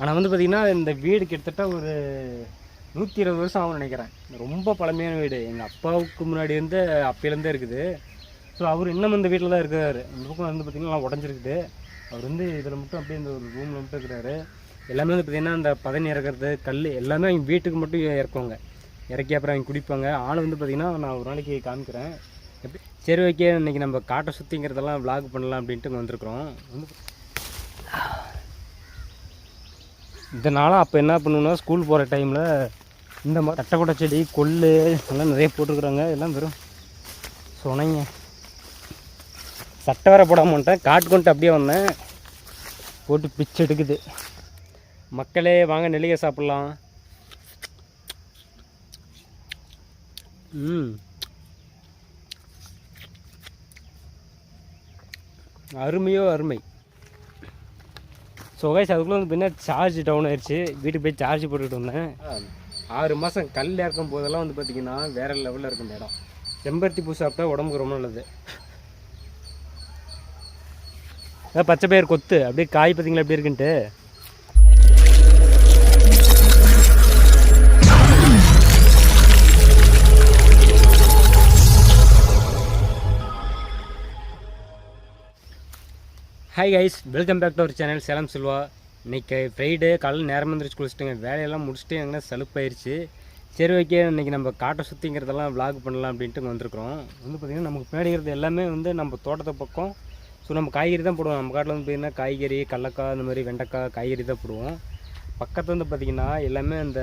ஆனால் வந்து பார்த்திங்கன்னா இந்த வீடு கிட்டத்தட்ட ஒரு நூற்றி இருபது வருஷம் ஆகும்னு நினைக்கிறேன். ரொம்ப பழமையான வீடு. எங்கள் அப்பாவுக்கு முன்னாடி இருந்து அப்பையிலேருந்தே இருக்குது. ஸோ அவர் இன்னும் இந்த வீட்டில் தான் இருக்கிறாரு இந்த பக்கம் வந்து பார்த்திங்கன்னா உடஞ்சிருக்குது. அவர் வந்து இதில் மட்டும் அப்படியே இந்த ஒரு ரூமில் மட்டும் இருக்கிறாரு. எல்லாமே வந்து பார்த்திங்கன்னா அந்த பதனி இறக்குறது கல் எல்லாமே அவங்க வீட்டுக்கு மட்டும் இறக்குவாங்க. இறக்கி அப்புறம் அவங்க குடிப்பாங்க. ஆள் வந்து பார்த்திங்கன்னா நான் ஒரு நாளைக்கு காமிக்கிறேன். எப்படி? சரி ஓகே இன்னைக்கு நம்ம காட்டை சுற்றிங்கிறதெல்லாம் vlog பண்ணலாம் அப்படின்ட்டு வந்திருக்கிறோம். வந்து இதனால் அப்போ என்ன பண்ணுவோம்னா ஸ்கூல் போகிற டைமில் இந்த மாதிரி தட்டைக்கொட்டை செடி கொள்ளு எல்லாம் நிறைய போட்டிருக்குறாங்க. எல்லாம் வெறும் சொனைங்க. சட்டை வேற போடாம மாட்டேன் காட்டு கொண்டு அப்படியே வந்தேன். போட்டு பிச்சு எடுக்குது. மக்களே வாங்க நெல்லிக்காய் சாப்பிட்லாம். ம். அருமையோ அருமை. ஸோ கைஸ் அதுக்குள்ளே வந்து பின்னா சார்ஜ் டவுன் ஆயிடுச்சு வீட்டுக்கு போய் சார்ஜ் போட்டுக்கிட்டு வந்தேன். ஆறு மாதம் கல் இறக்கும் போதெல்லாம் வந்து பார்த்தீங்கன்னா வேற லெவலில் இருக்கும் இடம். செம்பருத்தி பூ சாப்பிட்டா உடம்புக்கு ரொம்ப நல்லது. அதான் பச்சை பயிர் கொத்து. அப்படியே காய் பார்த்தீங்களா எப்படி இருக்குன்ட்டு? Hi guys welcome back to our channel Salem Selva இன்னைக்கு ஃப்ரைடே காலையில் நேரம் வந்துருச்சு குளிச்சுட்டுங்க. வேலையெல்லாம் முடிச்சுட்டு எங்கன்னா செலுப்பாயிருச்சு. சரி ஓகே இன்றைக்கி நம்ம காட்டை சுற்றிங்கிறதெல்லாம் vlog பண்ணலாம் அப்படின்ட்டு இங்கே வந்திருக்கிறோம். வந்து பார்த்திங்கன்னா நமக்கு பின்னாடிங்கிறது எல்லாமே வந்து நம்ம தோட்டத்தை பக்கம். ஸோ நம்ம காய்கறி தான் போடுவோம். நம்ம காட்டில் வந்து பார்த்திங்கன்னா காய்கறி கடலக்காய் இந்த மாதிரி வெண்டைக்காய் காய்கறி தான் போடுவோம். பக்கத்தில் வந்து பார்த்திங்கன்னா எல்லாமே அந்த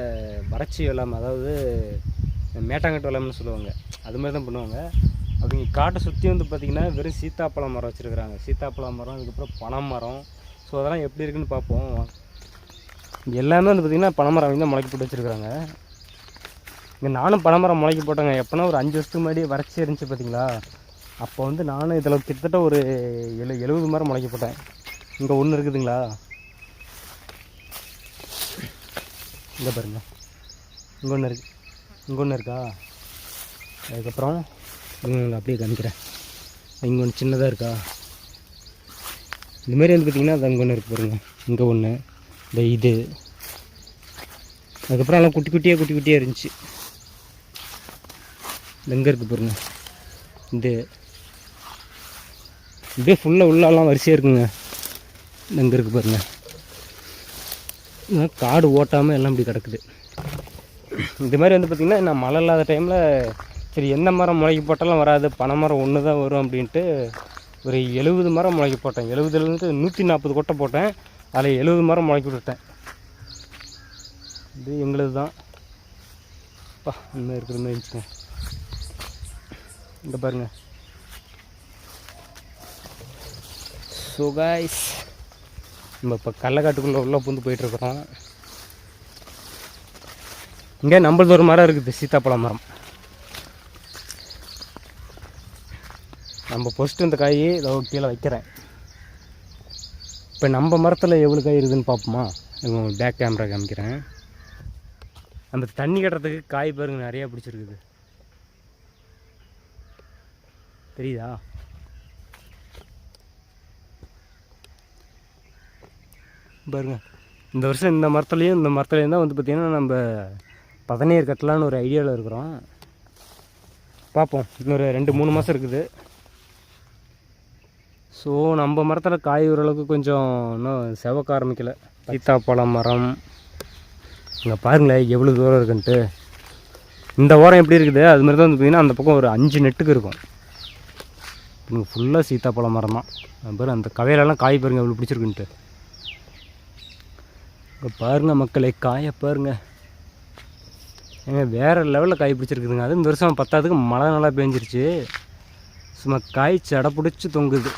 வறட்சி வெள்ளம் அதாவது மேட்டாங்கட்டு வெள்ளம்னு சொல்லுவாங்க. அது மாதிரி தான் பண்ணுவாங்க. அவங்க காட்டை சுற்றி வந்து பார்த்திங்கன்னா வெறும் சீத்தாப்பழம் மரம் வச்சுருக்குறாங்க. சீத்தாப்பழம் மரம் அதுக்கப்புறம் பனை மரம் ஸோ அதெல்லாம் எப்படி இருக்குன்னு பார்ப்போம் எல்லாமே வந்து பார்த்திங்கன்னா பனை மரம் அவங்க தான் முளைக்க போட்டு வச்சுருக்குறாங்க. இங்கே நானும் பனை மரம் முளைக்கி போட்டேங்க. எப்போனா ஒரு அஞ்சு வருஷத்துக்கு முன்னாடி வறட்சி இருந்துச்சு பார்த்தீங்களா அப்போ வந்து நானும் இதில் கிட்டத்தட்ட ஒரு எழு எழுபது மரம் முளைக்க போட்டேன். இங்கே ஒன்று இருக்குதுங்களா? இங்கே பாருங்க. இங்கே ஒன்று இருக்கு. இங்கே ஒன்று இருக்கா? அதுக்கப்புறம் இவங்களை அப்படியே காமிக்கிறேன் இங்கே ஒன்று சின்னதாக இருக்கா? இந்தமாரி வந்து பார்த்திங்கன்னா அது அங்கே ஒன்று இருக்குது பாருங்க. இங்கே ஒன்று இந்த இது. அதுக்கப்புறம் எல்லாம் குட்டி குட்டியாக குட்டி குட்டியாக இருந்துச்சு. எங்கே இருக்குது பாருங்க? இது. இப்படியே ஃபுல்லாக உள்ளாலாம் வரிசையாக இருக்குங்க. எங்கே இருக்குது பாருங்க? காடு ஓட்டாமல் எல்லாம் இப்படி கிடக்குது. இந்த மாதிரி வந்து பார்த்திங்கன்னா நான் மழை இல்லாத டைமில் சரி எந்த மரம் முளைக்கு போட்டாலும் வராது பனை மரம் ஒன்று தான் வரும் அப்படின்ட்டு ஒரு எழுபது மரம் முளைக்கு போட்டேன். எழுபதுலேருந்து நூற்றி நாற்பது கொட்டை போட்டேன். அதில் எழுபது மரம் முளைக்கி விட்டுட்டேன். இது எங்களுது தான் பா இன்னும் இருக்கிற மாதிரி இருந்துச்சுங்க. இந்த பாருங்க. ஸோ காய்ஸ் நம்ம இப்போ கடலக்காட்டுக்குள்ளே உள்ளே பூந்து போயிட்டுருக்குறோம் இங்கே நம்மளது ஒரு மரம் இருக்குது சீத்தாப்பழம் மரம். நம்ம ஃபஸ்ட்டு இந்த காய் இதோ கீழே வைக்கிறேன். இப்போ நம்ம மரத்தில் எவ்வளோ காய் இருக்குதுன்னு பார்ப்போமா? பேக் கேமரா காமிக்கிறேன். அந்த தண்ணி கட்டுறதுக்கு காய் பாருங்க நிறையா பிடிச்சிருக்குது. தெரியுதா? பாருங்க. இந்த வருஷம் இந்த மரத்துலேயும் இந்த மரத்துலேயும் தான் வந்து பார்த்திங்கன்னா நம்ம பதநீர் கட்டலான்னு ஒரு ஐடியாவில் இருக்கிறோம். பார்ப்போம். இன்னொரு ரெண்டு மூணு மாதம் இருக்குது. ஸோ நம்ம மரத்தில் காய் ஓரளவுக்கு கொஞ்சம் இன்னும் செவக்க ஆரம்பிக்கல. சீத்தாப்பழம் மரம். இங்கே பாருங்களேன் எவ்வளோ தூரம் இருக்குன்ட்டு. இந்த ஓரம் எப்படி இருக்குது? அது மாதிரி தான் வந்து பார்த்தீங்கன்னா அந்த பக்கம் ஒரு அஞ்சு நெட்டுக்கு இருக்கும். இங்கே ஃபுல்லாக சீத்தாப்பழம் மரம் தான். பாரு அந்த கவையிலலாம் காய் பாருங்க எவ்வளோ பிடிச்சிருக்குன்ட்டு. இங்கே பாருங்கள் மக்களை காயை பாருங்க. ஏங்க வேறு லெவலில் காய் பிடிச்சிருக்குதுங்க. அது இந்த வருஷம் பத்தாவதுக்கு மழை நல்லா பேஞ்சிருச்சு. சும்மா காய் சடை பிடிச்சி தொங்குது.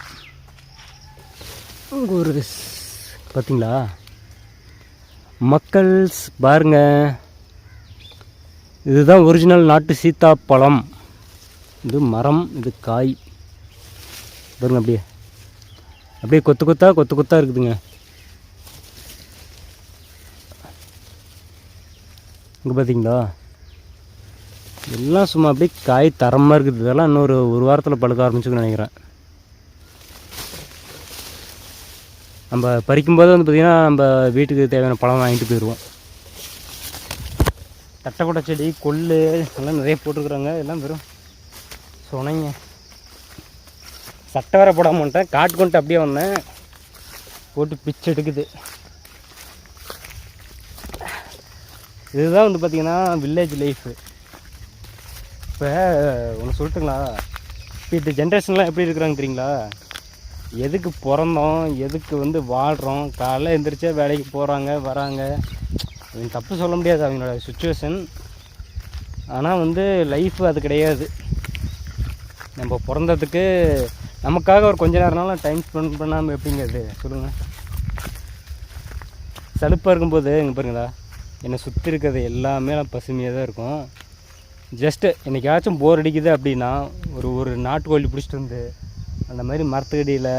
அங்கே ஒரு பார்த்தீங்களா மக்கள்ஸ் பாருங்க. இதுதான் ஒரிஜினல் நாட்டு சீத்தாப்பழம். இது மரம் இது காய். பாருங்க அப்படியே. அப்படியே கொத்து கொத்தா கொத்து கொத்தா இருக்குதுங்க. இங்கே பார்த்தீங்களா எல்லாம் சும்மா அப்படியே காய் தரமாக இருக்குது. இதெல்லாம் இன்னொரு ஒரு வாரத்தில் பழுக்க ஆரம்பிச்சுன்னு நினைக்கிறேன். நம்ம பறிக்கும்போது வந்து பார்த்திங்கன்னா நம்ம வீட்டுக்கு தேவையான பழம் வாங்கிட்டு போயிடுவோம். தட்டைக்குடை செடி கொள்ளு எல்லாம் நிறைய போட்டிருக்குறாங்க. எல்லாம் வெறும் சொனைங்க. சட்டை வேற போட மாட்டேன் காட்டு கொண்டு அப்படியே வந்தேன். போட்டு பிச்சு எடுக்குது. இதுதான் வந்து பார்த்திங்கன்னா வில்லேஜ் லைஃபு இப்போ ஒன்று சொல்லிட்டுங்களா? இப்போ இந்த ஜென்ரேஷன்லாம் எப்படி இருக்கிறாங்க தெரியுங்களா எதுக்கு பிறந்தோம் எதுக்கு வந்து வாழ்கிறோம் காலைல எந்திரிச்சா வேலைக்கு போகிறாங்க வராங்க. அவங்க தப்பு சொல்ல முடியாது அவங்களோட சுச்சுவேஷன் ஆனால் வந்து லைஃப் அது கிடையாது. நம்ம பிறந்ததுக்கு நமக்காக ஒரு கொஞ்ச நேரம்னாலும் டைம் ஸ்பெண்ட் பண்ணாமல் எப்படிங்கிறது? சொல்லுங்கள் சலுப்பாக இருக்கும்போது இங்கே பாருங்களா என்னை சுற்றி இருக்கிறது எல்லாமே பசுமையாக தான் இருக்கும். ஜஸ்ட்டு என்னைக்காச்சும் போர் அடிக்குது அப்படின்னா ஒரு ஒரு நாட்டுக்கோழி பிடிச்சிட்டு வந்து அந்த மாதிரி மரத்துக்கடியில்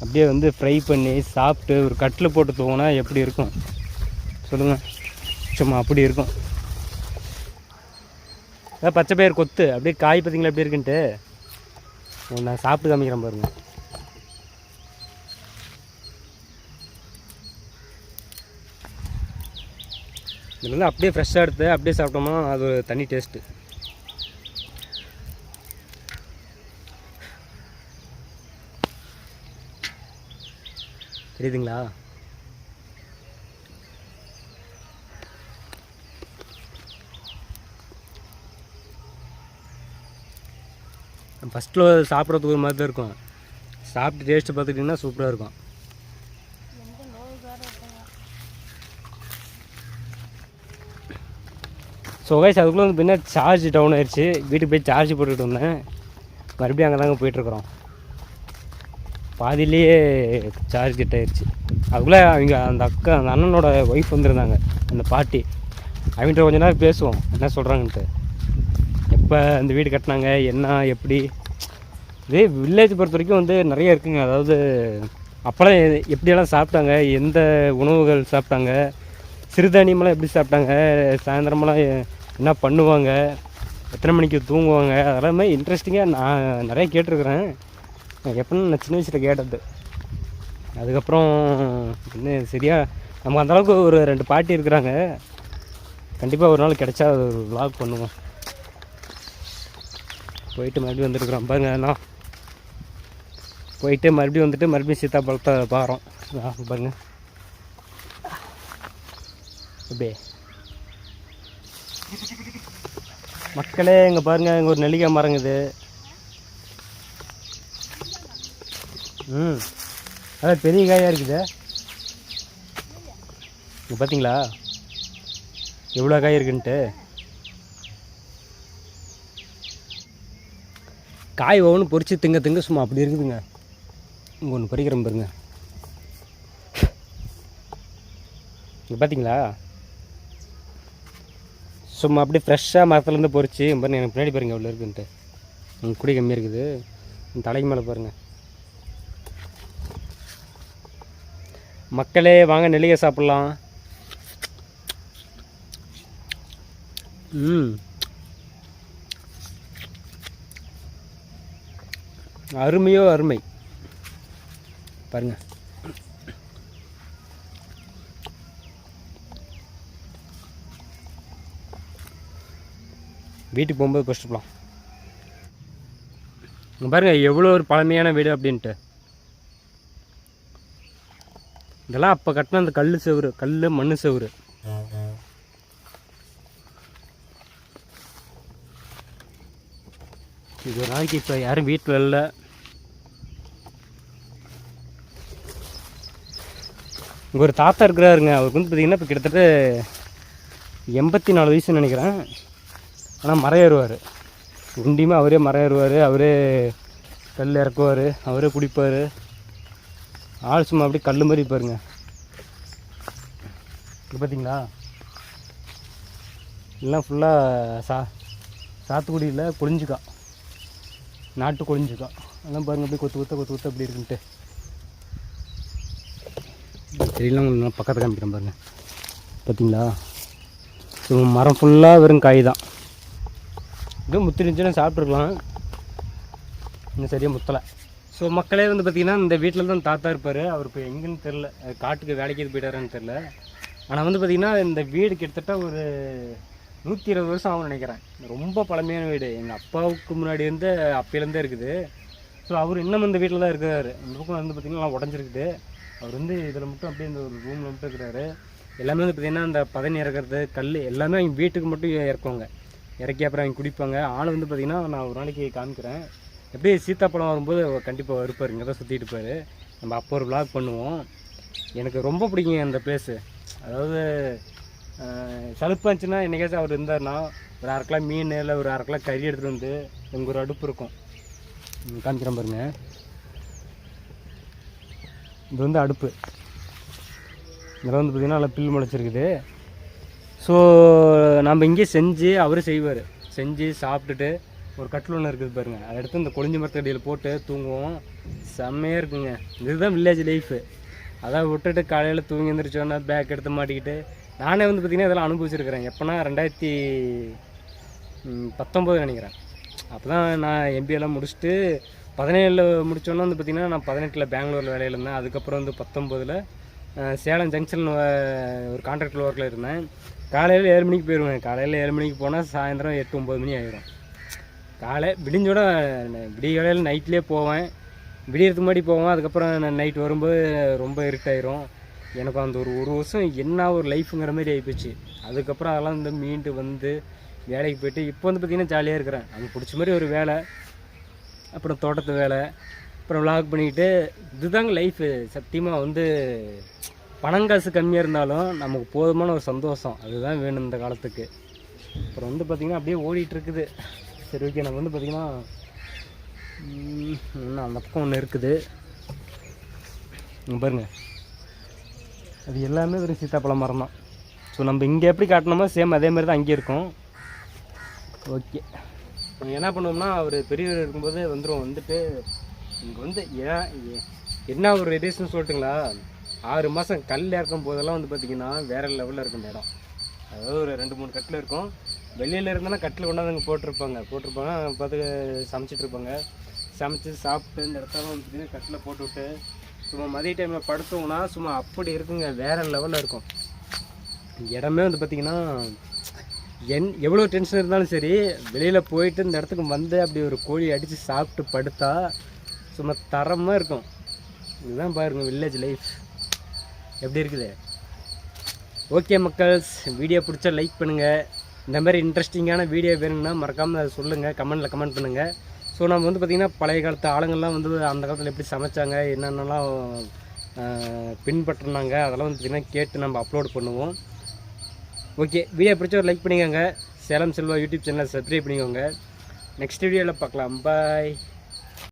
அப்படியே வந்து ஃப்ரை பண்ணி சாப்பிட்டு ஒரு கட்டில் போட்டு தூங்கினா எப்படி இருக்கும்? சொல்லுங்கள் சும்மா அப்படி இருக்கும். அதான் பச்சை பயிர் கொத்து. அப்படியே காய் பார்த்திங்களா? எப்படி இருக்குன்ட்டு? நான் சாப்பிட்டு காமிக்கிறேன் பாருங்கள் இதில் வந்து அப்படியே ஃப்ரெஷ்ஷாக எடுத்து அப்படியே சாப்பிட்டோம்னா அது ஒரு தனி டேஸ்ட்டு தெரியுதுங்களா ஃபஸ்ட்டில் சாப்பிட்றதுக்கு ஒரு மாதிரி தான் இருக்கும். சாப்பிட்டு டேஸ்ட்டு பார்த்துக்கிட்டிங்கன்னா சூப்பராக இருக்கும். ஸோ கைஸ் அதுக்குள்ளே வந்து பின்னாடி சார்ஜ் டவுன் ஆயிடுச்சு வீட்டுக்கு போய் சார்ஜ் போட்டுக்கிட்டு வந்தேன். மறுபடியும் அங்கே தாங்க போயிட்டுருக்குறோம் பாதியிலேயே சார்ஜ் கிட்ட ஆயிடுச்சு அதுக்குள்ளே அவங்க அந்த அக்கா அந்த அண்ணனோட ஒய்ஃப் வந்திருந்தாங்க அந்த பாட்டி. அவங்கள்ட்ட கொஞ்ச நேரம் பேசுவோம் என்ன சொல்கிறாங்கன்ட்டு எப்போ இந்த வீடு கட்டினாங்க என்ன எப்படி? இதே வில்லேஜ் பொறுத்த வரைக்கும் வந்து நிறைய இருக்குங்க. அதாவது அப்போலாம் எப்படியெல்லாம் சாப்பிட்டாங்க எந்த உணவுகள் சாப்பிட்டாங்க சிறுதானியமெல்லாம் எப்படி சாப்பிட்டாங்க சாயந்தரமெல்லாம் என்ன பண்ணுவாங்க எத்தனை மணிக்கு தூங்குவாங்க அதெல்லாமே இன்ட்ரெஸ்டிங்காக நான் நிறைய கேட்டிருக்கிறேன். எப்படின்னு நான் சின்ன வயசில் கேட்டது. அதுக்கப்புறம் இன்னும் சரியாக நமக்கு அந்தளவுக்கு ஒரு ரெண்டு பாட்டி இருக்கிறாங்க. கண்டிப்பாக ஒரு நாள் கிடச்சா அது ஒரு விளாக் பண்ணுவோம். போயிட்டு மறுபடியும் வந்துருக்குறோம். பாருங்க நான் போயிட்டு மறுபடியும் வந்துட்டு மறுபடியும் சீத்தாப்பழத்தை பாரோம் பாருங்க. அப்படியே. மக்களே இங்கே பாருங்க இங்கே ஒரு நெல்லிக்காய் மரங்குது ம். அதான் பெரிய காயாக இருக்குது. இங்கே பார்த்தீங்களா எவ்வளோ காய் இருக்குன்ட்டு? காய் ஒவ்வொன்று பொறிச்சு திங்க திங்க சும்மா அப்படி இருக்குதுங்க. இங்கே ஒன்று பொறிக்கிறேன் பாருங்க. இங்கே பார்த்தீங்களா சும்மா அப்படியே ஃப்ரெஷ்ஷாக மரத்துலேருந்து பொரிச்சு பாருங்க எனக்கு பின்னாடி பாருங்க எவ்வளோ இருக்குன்ட்டு. உங்கள் குடி கம்மியாக இருக்குது. தலைக்கு மேலே பாருங்கள் மக்களே வாங்க நெல்லிக்காய் சாப்பிட்லாம். ம். அருமையோ அருமை. பாருங்க. வீட்டுக்கு போகும்போது பறிச்சுட்டு போகலாம் பாருங்க எவ்வளோ ஒரு பழமையான வீடு அப்படின்ட்டு. இதெல்லாம் அப்போ கட்டின அந்த கல் செவுரு கல் மண் செவரு. இது ஒரு நாளைக்கு இப்போ யாரும் வீட்டில் இல்லை. இங்கே ஒரு தாத்தா இருக்கிறாருங்க. அவருக்கு வந்து பார்த்திங்கன்னா இப்போ கிட்டத்தட்ட எண்பத்தி நாலு வயசுன்னு நினைக்கிறேன். ஆனால் மரம் ஏறுவார். உண்டியுமே அவரே மரம் ஏறுவார். அவரே கல் இறக்குவார். அவரே குடிப்பார். ஆள் சும்மா அப்படியே கல் மாதிரி பாருங்க. இது பார்த்தீங்களா எல்லாம் ஃபுல்லாக சா சாத்துக்குடியில் கொழிஞ்சுக்கா நாட்டு கொழிஞ்சுக்கா அதெல்லாம் பாருங்க அப்படியே கொத்து கொத்த கொத்து கொத்த அப்படி இருக்குன்ட்டு. தெரியல உங்களுக்கு பக்கத்தில் காமிக்கிறேன் பாருங்கள் பார்த்தீங்களா மரம் ஃபுல்லாக வெறும் காய் தான் இதுவும் முத்திருந்துச்சுன்னா சாப்பிட்ருக்கலாம் இன்னும் சரியாக முத்தலை. ஸோ மக்களே வந்து பார்த்திங்கன்னா இந்த வீட்டில் தான் தாத்தா இருப்பார். அவர் இப்போ எங்கேன்னு தெரில காட்டுக்கு வேலைக்கு போயிட்டாரான்னு தெரில ஆனால் வந்து பார்த்திங்கன்னா இந்த வீடு கிட்டத்தட்ட ஒரு நூற்றி இருபது வருஷம் ஆகும்னு நினைக்கிறேன். ரொம்ப பழமையான வீடு. எங்கள் அப்பாவுக்கு முன்னாடி இருந்து அப்பையிலேருந்தே இருக்குது. ஸோ அவர் இன்னும் இந்த வீட்டில் தான் இருக்கிறாரு. இந்த பக்கம் வந்து பார்த்திங்கன்னா உடஞ்சிருக்குது. அவர் வந்து இதில் மட்டும் அப்படியே இந்த ஒரு ரூமில் மட்டும் இருக்கிறாரு. எல்லாமே வந்து பார்த்திங்கன்னா அந்த பதனி இறக்குறது கல் எல்லாமே அவங்க வீட்டுக்கு மட்டும் இறக்குவாங்க. இறக்கி அப்புறம் அவங்க குடிப்பாங்க. ஆள் வந்து பார்த்திங்கன்னா நான் ஒரு நாளைக்கு காமிக்கிறேன். எப்படி சீத்தாப்பழம் வரும்போது கண்டிப்பாக இருப்பார் இங்கே தான் சுற்றிட்டு இருப்பார். நம்ம அப்போ ஒரு விளாக் பண்ணுவோம். எனக்கு ரொம்ப பிடிக்கும் அந்த பிளேஸு அதாவது சலுப்பாக இருந்துச்சுன்னா என்னைக்காச்சும் அவர் இருந்தாருன்னா ஒரு அரை கிலோ மீன் இல்லை ஒரு அரை கிலோ கறி எடுத்துகிட்டு வந்து எங்கள் ஒரு அடுப்பு இருக்கும். காமிக்கிறேன் பாருங்க. இது வந்து அடுப்பு. இதில் வந்து பார்த்திங்கன்னா நல்லா பில் முளைச்சிருக்குது. ஸோ நம்ம இங்கே செஞ்சு அவரும் செய்வார். செஞ்சு சாப்பிட்டுட்டு ஒரு கட்டில் ஒன்று இருக்குது பாருங்க. அதை எடுத்து இந்த கொழிஞ்சி மரத்தடியில் போட்டு தூங்குவோம். செம்மையாக இருக்குங்க. இதுதான் வில்லேஜ் லைஃபு அதான் விட்டுட்டு காலையில் தூங்கி எழுந்திரிச்சோன்னா பேக் எடுத்து மாட்டிக்கிட்டு நானே வந்து பார்த்திங்கன்னா இதெல்லாம் அனுபவிச்சிருக்கிறேன். எப்போனா ரெண்டாயிரத்தி பத்தொம்போது நினைக்கிறேன். அப்போ தான் நான் எம்பிஎல்லாம் முடிச்சுட்டு பதினேழில் முடித்தோன்னா வந்து பார்த்திங்கன்னா நான் பதினெட்டில் பெங்களூரில் வேலையில் இருந்தேன். அதுக்கப்புறம் வந்து பத்தொம்போதில் சேலம் ஜங்ஷன் ஒரு கான்ட்ராக்டில் ஒர்க்கில் இருந்தேன். காலையில் ஏழு மணிக்கு போயிடுவேன் காலையில் ஏழு மணிக்கு போனால் சாயந்தரம் எட்டு ஒம்பது மணி ஆயிடும் காலை விடிஞ்சோட விடியகாலையில் நைட்லேயே போவேன். விடியறதுக்கு முன்னாடி போவேன். அதுக்கப்புறம் நான் நைட் வரும்போது ரொம்ப இருட்டாயிரும். எனக்கு அந்த ஒரு ஒரு வருஷம் என்ன ஒரு லைஃப்புங்கிற மாதிரி ஆகிப்போச்சு அதுக்கப்புறம் அதெல்லாம் வந்து மீண்டு வந்து வேலைக்கு போயிட்டு இப்போ வந்து பார்த்திங்கன்னா ஜாலியாக இருக்கிறேன். எனக்கு பிடிச்ச மாதிரி ஒரு வேலை. அப்புறம் தோட்டத்து வேலை. அப்புறம் விளாக் பண்ணிக்கிட்டு இதுதாங்க லைஃபு சத்தியமாக வந்து பணம் காசு கம்மியாக இருந்தாலும் நமக்கு போதுமான ஒரு சந்தோஷம். அதுதான் வேணும் இந்த காலத்துக்கு. அப்புறம் வந்து பார்த்திங்கன்னா அப்படியே ஓடிட்டுருக்குது சரி ஓகே நம்ம வந்து பார்த்திங்கன்னா அந்த பக்கம் ஒன்று இருக்குது. பாருங்கள் அது எல்லாமே வெறும் சீத்தாப்பழம் மரம் தான். ஸோ நம்ம இங்கே எப்படி காட்டினோமோ சேம் அதே மாதிரி தான் அங்கே இருக்கும். ஓகே என்ன பண்ணுவோம்னா அவர் பெரியவர் இருக்கும்போது வந்துடும் வந்துட்டு இங்கே வந்து ஏன் ஏ- என்ன ஒரு ரீசன் சொல்லட்டுங்களா ஆறு மாதம் கல் இறக்கும் போதெல்லாம் வந்து பார்த்திங்கன்னா வேறு லெவலில் இருக்கும் இடம். அதாவது ஒரு ரெண்டு மூணு கட்டில் இருக்கும். வெளியில் இருந்தனா கட்டில் கொண்டாந்து அங்கே போட்டிருப்பாங்க. போட்டிருப்பாங்க பார்த்து சமைச்சிட்டு இருப்பாங்க. சமைச்சு சாப்பிட்டு இந்த இடத்துல வந்து கட்டில் போட்டு விட்டு சும்மா மதிய டைமில் படுத்தோம்னா சும்மா அப்படி இருக்குங்க. வேறு லெவலில் இருக்கும். இடமே வந்து பார்த்திங்கன்னா என் எவ்வளோ டென்ஷன் இருந்தாலும் சரி வெளியில் போயிட்டு இந்த இடத்துக்கு வந்து அப்படி ஒரு கோழி அடித்து சாப்பிட்டு படுத்தா சும்மா தரமாக இருக்கும். இதுதான் பாருங்கள் வில்லேஜ் லைஃப் எப்படி இருக்குது? ஓகே மக்கள்ஸ் வீடியோ பிடிச்சா லைக் பண்ணுங்கள் இந்த மாதிரி இன்ட்ரெஸ்டிங்கான வீடியோ வேணும்னா மறக்காமல் அதை சொல்லுங்கள் கமெண்டில் கமெண்ட் பண்ணுங்கள் ஸோ நம்ம வந்து பார்த்திங்கன்னா பழைய காலத்து ஆளுங்கள்லாம் வந்து அந்த காலத்தில் எப்படி சமைச்சாங்க என்னென்னலாம் பின்பற்றினாங்க அதெல்லாம் வந்து பார்த்திங்கன்னா கேட்டு நம்ம அப்லோட் பண்ணுவோம். ஓகே வீடியோ பிடிச்ச ஒரு லைக் பண்ணிக்கோங்க. சேலம் செல்வா யூடியூப் சேனலை சப்ஸ்கிரைப் பண்ணிக்கோங்க. நெக்ஸ்ட் வீடியோவில் பார்க்கலாம். பாய்